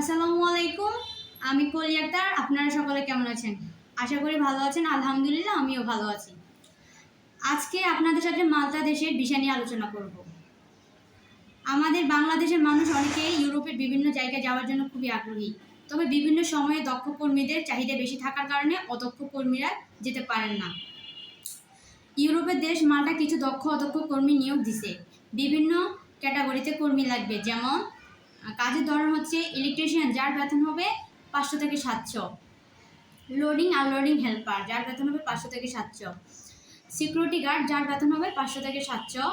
আসসালামু আলাইকুম আমি কলি আক্তার, আপনারা সকলে কেমন আছেন? আশা করি ভালো আছেন, আলহামদুলিল্লাহ আমিও ভালো আছি। আজকে আপনাদের সাথে মালটা দেশের বিষয় নিয়ে আলোচনা করব। আমাদের বাংলাদেশের মানুষ অনেকেই ইউরোপের বিভিন্ন জায়গায় যাওয়ার জন্য খুবই আগ্রহী। তবে বিভিন্ন সময়ে দক্ষ কর্মীদের চাহিদা বেশি থাকার কারণে অদক্ষ কর্মীরা যেতে পারেন না। ইউরোপের দেশ মালটা কিছু দক্ষ অদক্ষ কর্মী নিয়োগ দিছে। বিভিন্ন ক্যাটাগরিতে কর্মী লাগবে, যেমন, কাজের ধরন হচ্ছে ইলেকট্রিশিয়ান যার বেতন হবে পাঁচশো থেকে সাতশো। লোডিং আনলোডিং হেল্পার যার বেতন হবে পাঁচশো থেকে সাতশো। সিকিউরিটি গার্ড যার বেতন হবে পাঁচশো থেকে সাতশো।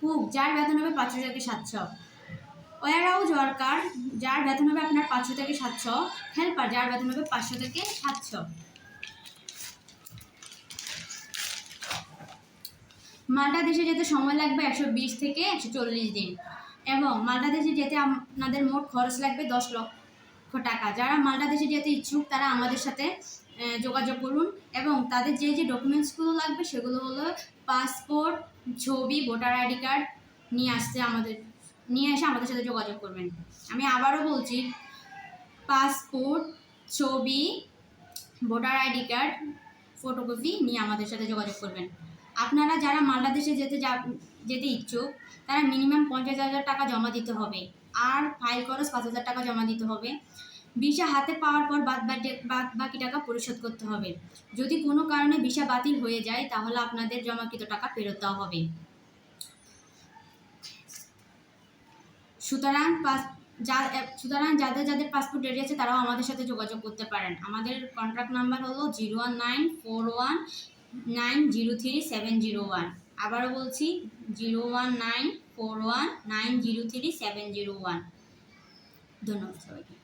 কুক যার বেতন হবে পাঁচশো থেকে সাতশো। ওয়ার হাউস ওয়ার্কার যার বেতন হবে আপনার পাঁচশো থেকে সাতশো। হেল্পার যার বেতন হবে পাঁচশো থেকে সাতশো। মাল্টা দেশে যেতে সময় লাগবে একশো বিশ থেকে একশো চল্লিশ দিন। এবং মাল্টা দেশে যেতে আপনাদের মোট খরচ লাগবে দশ লক্ষ টাকা। যারা মাল্টা দেশে যেতে ইচ্ছুক, তারা আমাদের সাথে যোগাযোগ করুন এবং তাদের যে যে ডকুমেন্টসগুলো লাগবে, সেগুলো হলো পাসপোর্ট, ছবি, ভোটার আইডি কার্ড নিয়ে আসতে আমাদের, নিয়ে এসে আমাদের সাথে যোগাযোগ করবেন। আমি আবারও বলছি, পাসপোর্ট, ছবি, ভোটার আইডি কার্ড, ফটোকপি নিয়ে আমাদের সাথে যোগাযোগ করবেন। আপনারা যারা মালদা দেশে যেতে যা, যেতে ইচ্ছুক, তারা মিনিমাম পঞ্চাশ হাজার টাকা জমা দিতে হবে। আর ফাইল খরচ পাঁচ হাজার টাকা জমা দিতে হবে। ভিসা হাতে পাওয়ার পর বাদ বাদ বাকি টাকা পরিশোধ করতে হবে। যদি কোনো কারণে ভিসা বাতিল হয়ে যায়, তাহলে আপনাদের জমাকৃত টাকা ফেরত দেওয়া হবে। সুতরাং পাস, যা, সুতরাং যাদের যাদের পাসপোর্ট রেডি আছে, তারাও আমাদের সাথে যোগাযোগ করতে পারেন। আমাদের কন্ট্যাক্ট নাম্বার হলো zero one nine four one nine zero three seven zero one আবারও বলছি zero one nine four one nine zero three seven zero one ধন্যবাদ সবাইকে।